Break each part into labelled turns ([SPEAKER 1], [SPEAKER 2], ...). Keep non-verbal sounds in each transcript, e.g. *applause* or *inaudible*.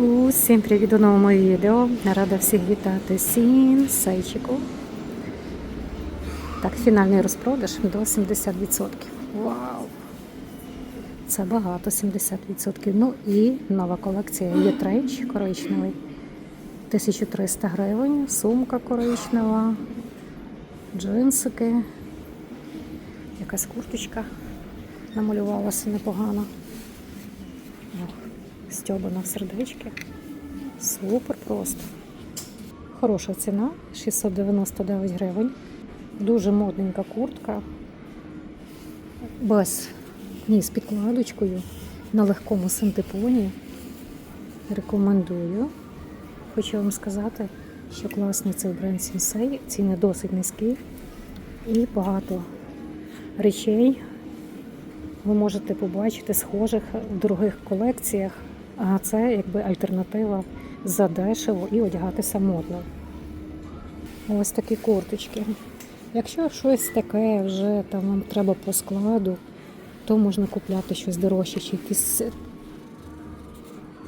[SPEAKER 1] Усім привіт у новому відео. Рада всіх вітати Сін Сейчику. Так, фінальний розпродаж до 70%. Вау! Це багато, 70%. Ну і нова колекція є трейч коричневий. 1300 гривень, сумка коричнева, джинсики, якась курточка намалювалася непогано. О, Стьобана в сердечки. Супер просто. Хороша ціна 699 гривень. Дуже модненька куртка. Без ні, з підкладочкою на легкому синтепоні. Рекомендую. Хочу вам сказати, що класний цей бренд Sensei, ціни досить низькі і багато речей ви можете побачити схожих в дорогих колекціях, а це якби альтернатива за дешево і одягатися модно. Ось такі курточки. Якщо щось таке вже там вам треба по складу, то можна купляти щось дорожче, чи якісь,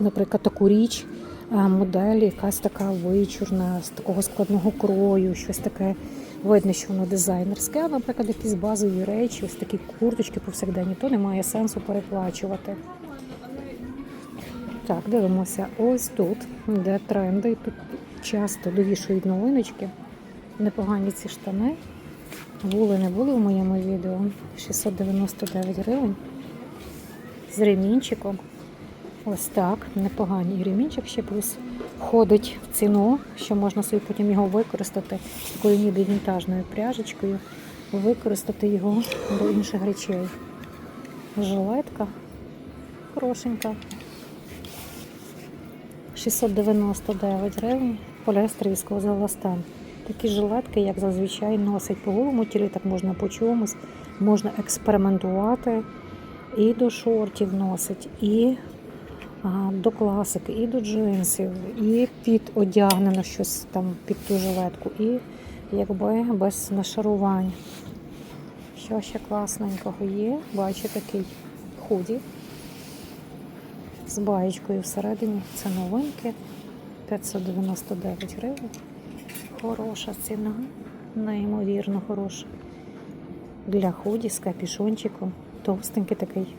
[SPEAKER 1] наприклад, таку річ, модель, якась така вичурна, з такого складного крою, щось таке. Видно, що воно дизайнерське, а, наприклад, якісь базові речі, ось такі курточки повсякденні, то немає сенсу переплачувати. Так, дивимося ось тут, де тренди. Тут часто довішують новиночки. Непогані ці штани. Були, не були в моєму відео. 699 гривень. З ремінчиком. Ось так, непоганий ремінчик ще плюс входить в ціну, що можна собі потім його використати такою ніби вінтажною пряжечкою, використати його до інших речей. Жилетка хорошенька. 699 гривень, поліестер військовий властан. Такі жилетки, як зазвичай, носить по голому тілі, так можна по чомусь, можна експериментувати і до шортів носить, і а, до класики, і до джинсів, і під одягнено щось там під ту жилетку, і якби без нашарувань. Що ще класненького є? Бачу такий худі з баєчкою всередині. Це новинки. 599 гривень. Хороша ціна, неймовірно хороша. Для худі з капішончиком. Товстенький такий.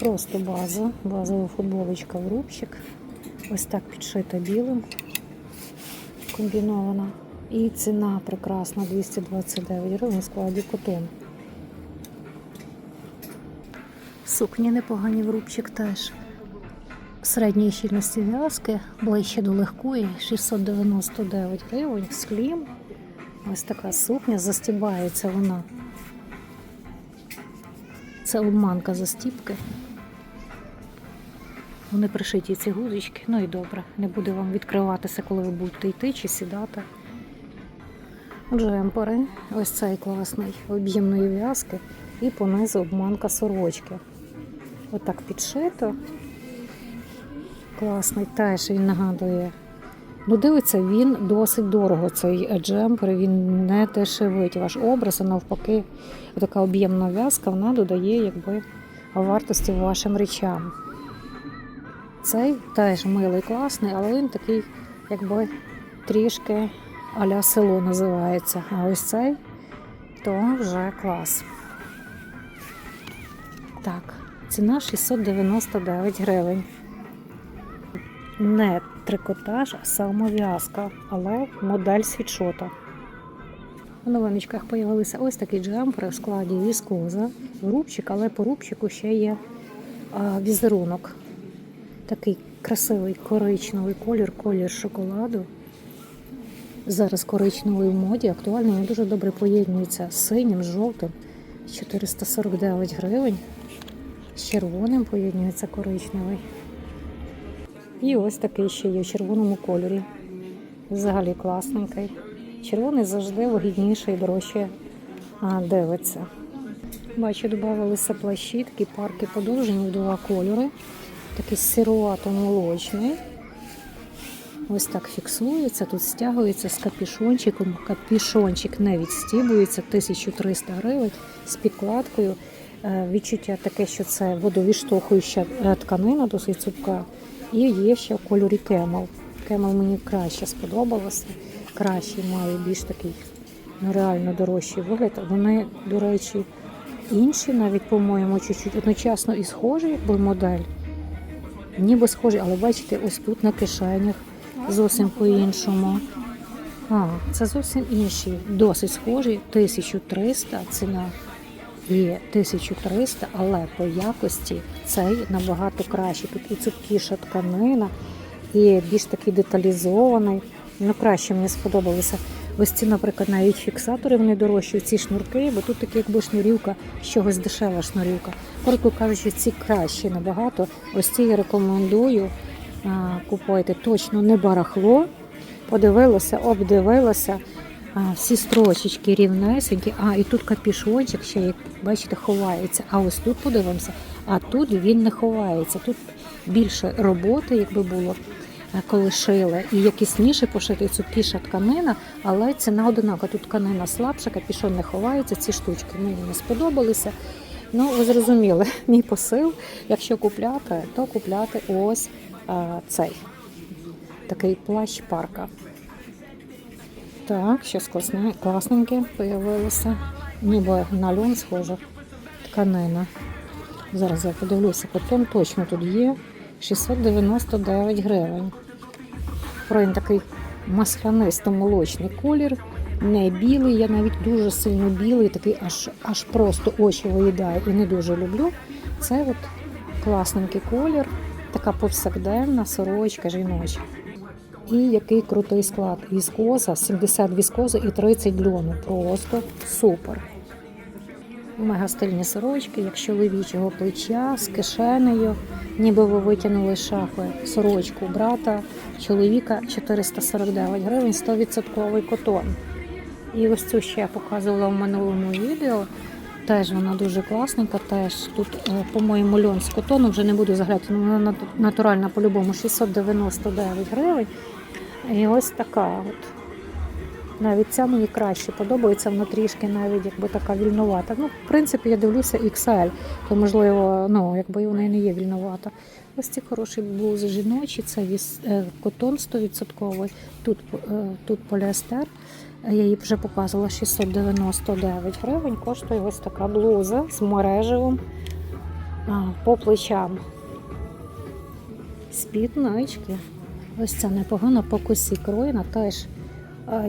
[SPEAKER 1] Просто база, базова футболочка в рубчик. Ось так підшита білим, комбінована. І ціна прекрасна 229 гривень в складі котон. Сукні непогані в рубчик теж. Середньої щільності в'язки, ближче до легкої, 699 гривень, склім. Ось така сукня, застібається вона. Це обманка застіпки. Вони пришиті ці гузочки, ну і добре, не буде вам відкриватися, коли ви будете йти чи сідати. Джемпери, ось цей класний об'ємної в'язки і понизу обманка сорочки. Отак підшито. Класний, теж він нагадує. Ну, дивиться, він досить дорого, цей джемпер, він не дешевить ваш образ, а навпаки, така об'ємна в'язка, вона додає якби, вартості вашим речам. Цей теж милий, класний, але він такий, якби трішки а-ля село називається. А ось цей то вже клас. Так, ціна 699 гривень. Не трикотаж, а самов'язка, але модель світшота. У новиночках з'явилися ось такі джемпери в складі віскоза, рубчик, але по рубчику ще є візерунок. Такий красивий коричневий колір, колір шоколаду. Зараз коричневий в моді, актуальний, він дуже добре поєднується з синім, з жовтим. 449 гривень. Червоним поєднується коричневий. І ось такий ще є в червоному кольорі. Взагалі класненький. Червоний завжди вигідніше і дорожче дивиться. Бачу, додавалися плащі, такі парки подовжені в два кольори. Такий сируато-молочний. Ось так фіксується, тут стягується з капішончиком. Капішончик не відстібується, 1300 гривень з підкладкою. Е, Відчуття таке, що це водовіштовхуюча е, тканина, досить цупка. І є ще в кольорі кемел. Кемел мені краще сподобалося. Кращий має більш такий ну, реально дорожчий вигляд. Вони, до речі, інші, навіть, по-моєму, чуть-чуть одночасно і схожі, якби модель. Ніби схожі, але бачите, ось тут на кишенях зовсім по-іншому. А, це зовсім інші, досить схожі. 1300 ціна і 1300, але по якості цей набагато краще. Тут і цупкіша тканина, і більш такий деталізований. Ну, краще мені сподобалося. Ось ці, наприклад, навіть фіксатори вони дорожчі, ці шнурки, бо тут такі якби шнурівка, з чогось дешева шнурівка. Коротко кажучи, ці кращі набагато. Ось ці я рекомендую купуйте. Точно не барахло. Подивилася, обдивилася. А, всі рівнесенькі. А, і тут капішончик ще, як бачите, ховається. А ось тут подивимося, а тут він не ховається. Тут більше роботи, якби було, е, коли шили, і якісніше пошити, і цупкіша тканина, але ціна одинакова. Тут тканина слабша, капішон не ховається. Ці штучки мені не сподобалися. Ну, ви зрозуміли, *laughs* мій посил, якщо купляти, то купляти ось а, цей такий плащ парка. Так, щось класне, класненьке появилося. Ніби на льон схоже. Тканина. Зараз я подивлюся, потім точно тут є 699 гривень. Він такий маслянисто-молочний колір, не білий, я навіть дуже сильно білий, такий аж, аж просто очі виїдає і не дуже люблю. Це от класненький колір, така повсякденна сорочка жіноча. І який крутий склад. Віскоза, 70 віскози і 30 льону. Просто супер. Мега стильні сорочки, як чоловічого плеча з кишенею, ніби ви витягнули шафи сорочку брата, чоловіка 449 гривень, 100% котон. І ось цю ще я показувала в минулому відео. Теж вона дуже класненька. Теж тут, е, по-моєму, льон з котону вже не буду заглядати, ну, вона натуральна по-любому 699 гривень. І ось така от. Навіть ця мені краще подобається, вона трішки навіть якби така вільновата. Ну, в принципі, я дивлюся XL, то можливо, ну, якби вона і не є вільновата. Ось ці хороші блузи жіночі, це е, котон 100%, тут, е, тут поліестер. Я її вже показувала 699 гривень. Коштує ось така блуза з мережевим по плечам. Спіднички. Ось ця непогана по косі кроїна, теж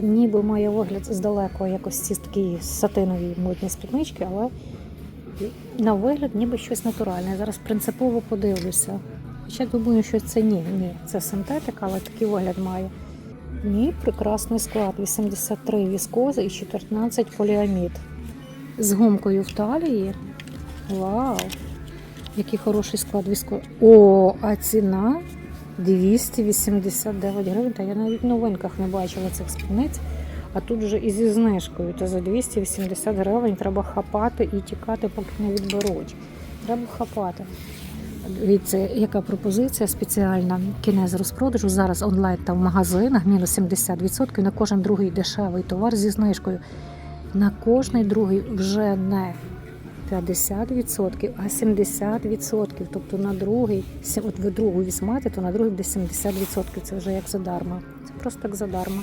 [SPEAKER 1] ніби має вигляд здалеку якось ці такі сатинові модні спіднички, але на вигляд ніби щось натуральне. Зараз принципово подивлюся. Хоча думаю, що це ні, ні, це синтетика, але такий вигляд має. Ні, прекрасний склад. 83 віскози і 14 поліамід. З гумкою в талії. Вау! Який хороший склад віскози. О, а ціна 289 гривень. Та я навіть в новинках не бачила цих спідниць. А тут вже і зі знижкою. То за 280 гривень треба хапати і тікати, поки не відберуть. Треба хапати. Дивіться, яка пропозиція спеціальна кінець розпродажу. Зараз онлайн та в магазинах мінус 70%. На кожен другий дешевий товар зі знижкою. На кожний другий вже не 50%, а 70%. Тобто на другий, от ви другу візьмете, то на другий буде 70%. Це вже як задарма. Це просто як задарма.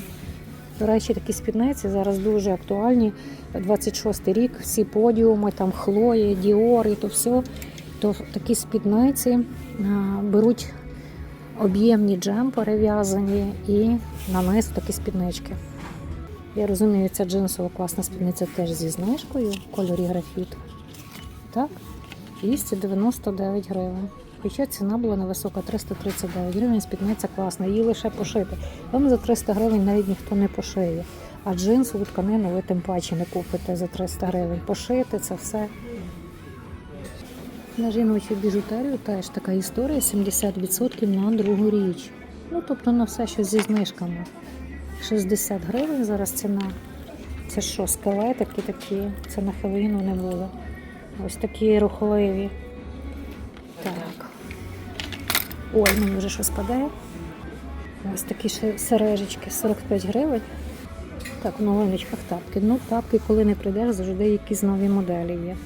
[SPEAKER 1] До речі, такі спідниці зараз дуже актуальні. 26 рік, всі подіуми, там Хлої, Діор і то все. То такі спідниці а, беруть об'ємні джемпери в'язані і на низ такі спіднички. Я розумію, ця джинсова класна спідниця теж зі знижкою в кольорі графіт. Так, 299 гривень. Хоча ціна була невисока 339 гривень, спідниця класна, її лише пошити. Вам за 300 гривень навіть ніхто не пошиє. А джинсову тканину ви тим паче не купите за 300 гривень. Пошити це все. На жіночу біжутерію теж така історія 70% на другу річ. Ну, тобто на все, що зі знижками. 60 гривень зараз ціна. Це що, скелетики такі? Це на Хеллоїну не було. Ось такі рухливі. Так. Ой, мені вже щось падає. Ось такі сережечки, 45 гривень. Так, в новиночках тапки. Ну, тапки, коли не прийдеш, завжди якісь нові моделі є.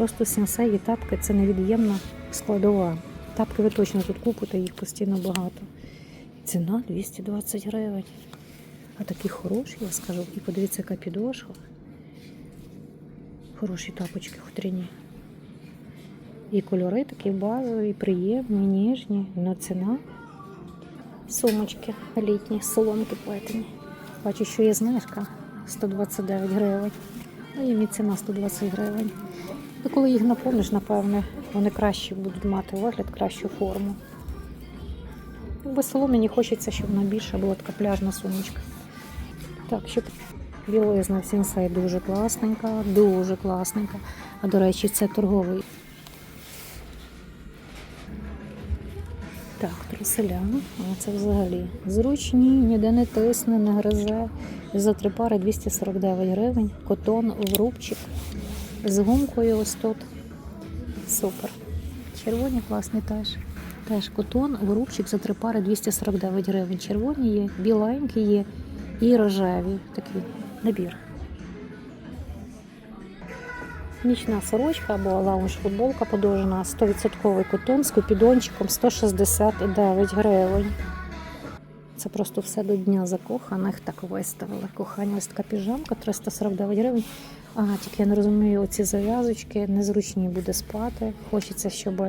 [SPEAKER 1] Просто сенсей тапки це невід'ємна складова. Тапки ви точно тут купите, їх постійно багато. Ціна 220 гривень. А такі хороші, я скажу. І подивіться, яка підошва. Хороші тапочки хутряні. І кольори такі базові, приємні, ніжні, але ціна. Сумочки літні, соломки плетені. Бачу, що є знижка 129 гривень. Ну, їм і ціна 120 гривень. І коли їх наповниш, напевне, вони краще будуть мати вигляд, кращу форму. Весело мені хочеться, щоб вона більша була така пляжна сумочка. Так, щоб білизна в сінсей дуже класненька, дуже класненька. А до речі, це торговий. А це взагалі зручні, ніде не тисне, не гризе. За три пари 249 гривень. Котон в рубчик з гумкою ось тут. Супер. Червоні класні теж. Теж котон в рубчик за три пари 249 гривень. Червоні є, біленькі є і рожеві. Такий набір. Нічна сорочка або лаунж футболка подовжена 100% котон з купідончиком 169 гривень. Це просто все до дня закоханих так виставили. Кохання ось така піжамка 349 гривень. А, тільки я не розумію, оці зав'язочки незручні буде спати. Хочеться, щоб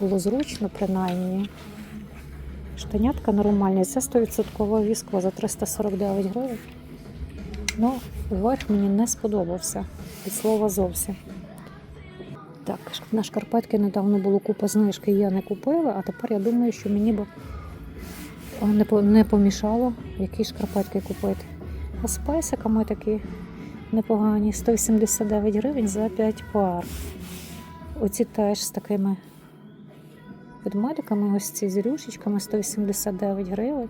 [SPEAKER 1] було зручно, принаймні. Штанятка нормальна, це 100% віскова за 349 гривень. Ну, верх мені не сподобався. Від слова зовсім. Так, на шкарпетки недавно було купа знижки, я не купила, а тепер я думаю, що мені б не, помішало, які шкарпетки купити. А з песиками такі непогані. 189 гривень за 5 пар. Оці теж з такими ведмедиками, ось ці з рюшечками 189 гривень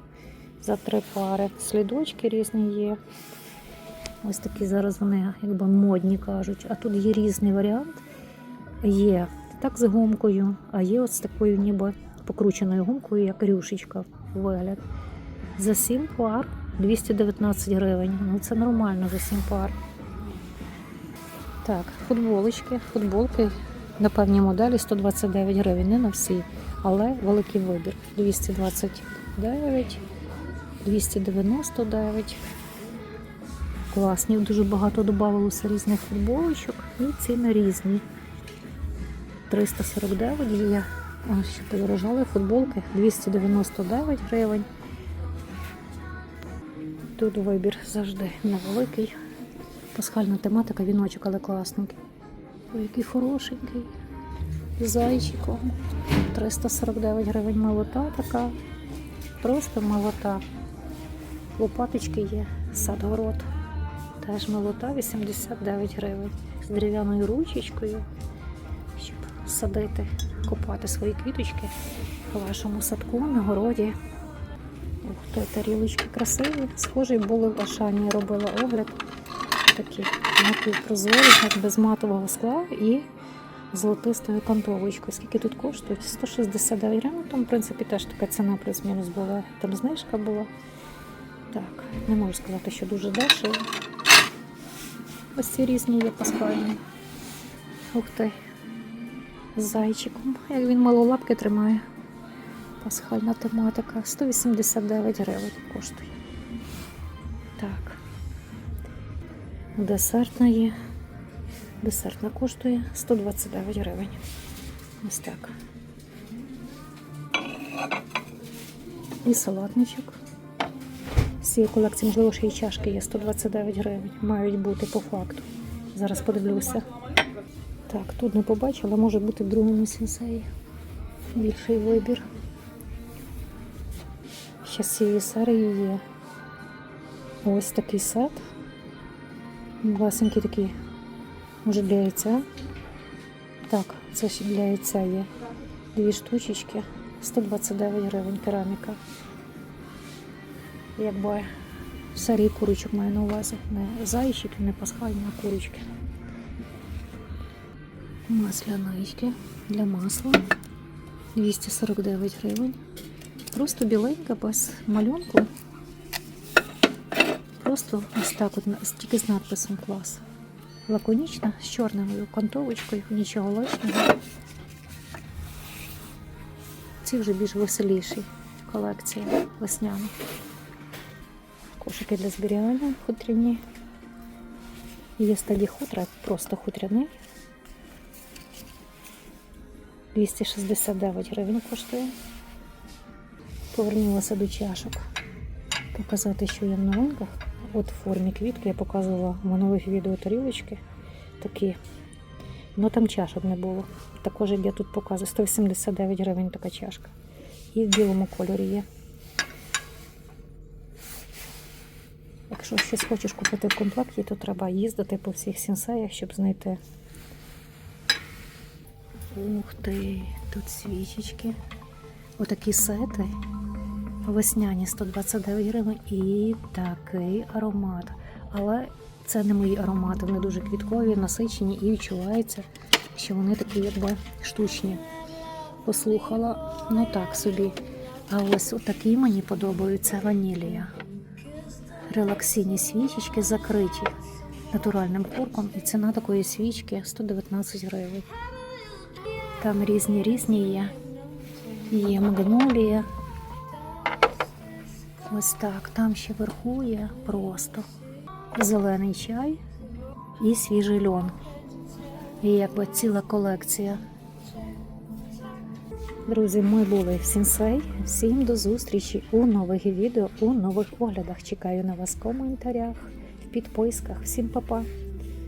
[SPEAKER 1] за 3 пари. Слідочки різні є. Ось такі зараз вони якби модні кажуть. А тут є різний варіант. Є так з гумкою, а є з такою ніби покрученою гумкою, як рюшечка вигляд. За 7 пар 219 гривень. Ну це нормально за 7 пар. Так, футболочки. Футболки на певній моделі 129 гривень, не на всі, але великий вибір. 229, 299. Класні, дуже багато додавалося різних футболочок і ціни різні. 349 є. Ось ще подорожали футболки 299 гривень. Тут вибір завжди невеликий. Пасхальна тематика, віночок, але класненький. Ой, який хорошенький. Зайчиком. 349 гривень молота така. Просто молота. Лопаточки є, сад-город. Теж молота 89 гривень. З дерев'яною ручечкою, щоб садити, копати свої квіточки у вашому садку на городі. Ух, то тарілочки красиві. Схожі були в Ашані, робила огляд. Такі напівпрозорі, без матового скла і золотистою кантовочкою. Скільки тут коштують? 169 гривень. Там, в принципі, теж така ціна плюс-мінус була. Там знижка була. Так, не можу сказати, що дуже дешево. Ось ці різні є пасхальні. Ух ти. З зайчиком. Як він мало лапки тримає. Пасхальна тематика. 189 гривень коштує. Так. Десертна є. Десертна коштує 129 гривень. Ось так. І салатничок. З цієї колекції, можливо, ще й чашки є 129 гривень. Мають бути по факту. Зараз подивлюся. Так, тут не побачила, може бути в другому сенсеї. Більший вибір. Ще з цієї серії є ось такий сет. Власенький такий, може для яйця. Так, це ще для яйця є. Дві штучечки, 129 гривень кераміка. Якби в курочок маю на увазі. Не зайчики, не пасхальні, а курочки. Маслянички для масла 249 гривень. Просто біленька, без малюнку. Просто ось так, от, тільки з надписом клас. лаконічна, з чорною окантовочкою, нічого лишнього. Ці вже більш веселіші колекції весняні. Кошики для зберігання хутряні. Є стаді хутра, просто хутряний. 269 гривень коштує. Повернулася до чашок. Показати, що є в новинках. От в формі квітки я показувала в минулих відео тарілочки такі. Ну там чашок не було. Також я тут показую 189 гривень така чашка. І в білому кольорі є. Якщо щось хочеш купити в комплекті, то треба їздити по всіх сінсеях, щоб знайти. Ух ти, тут свічечки. Отакі сети. Весняні 129 гривень і такий аромат. Але це не мої аромати, вони дуже квіткові, насичені і відчувається, що вони такі якби штучні. Послухала, ну так собі. А ось такі мені подобаються ванілія. Релаксійні свічечки закриті натуральним корком, і ціна такої свічки 119 гривень. Там різні різні є. Є магнолія. Ось так. Там ще вверху є просто зелений чай і свіжий льон. І якби ціла колекція. Друзі, ми були в Сінсей. Всім до зустрічі у нових відео, у нових оглядах. Чекаю на вас в коментарях, в підписках. Всім па-па!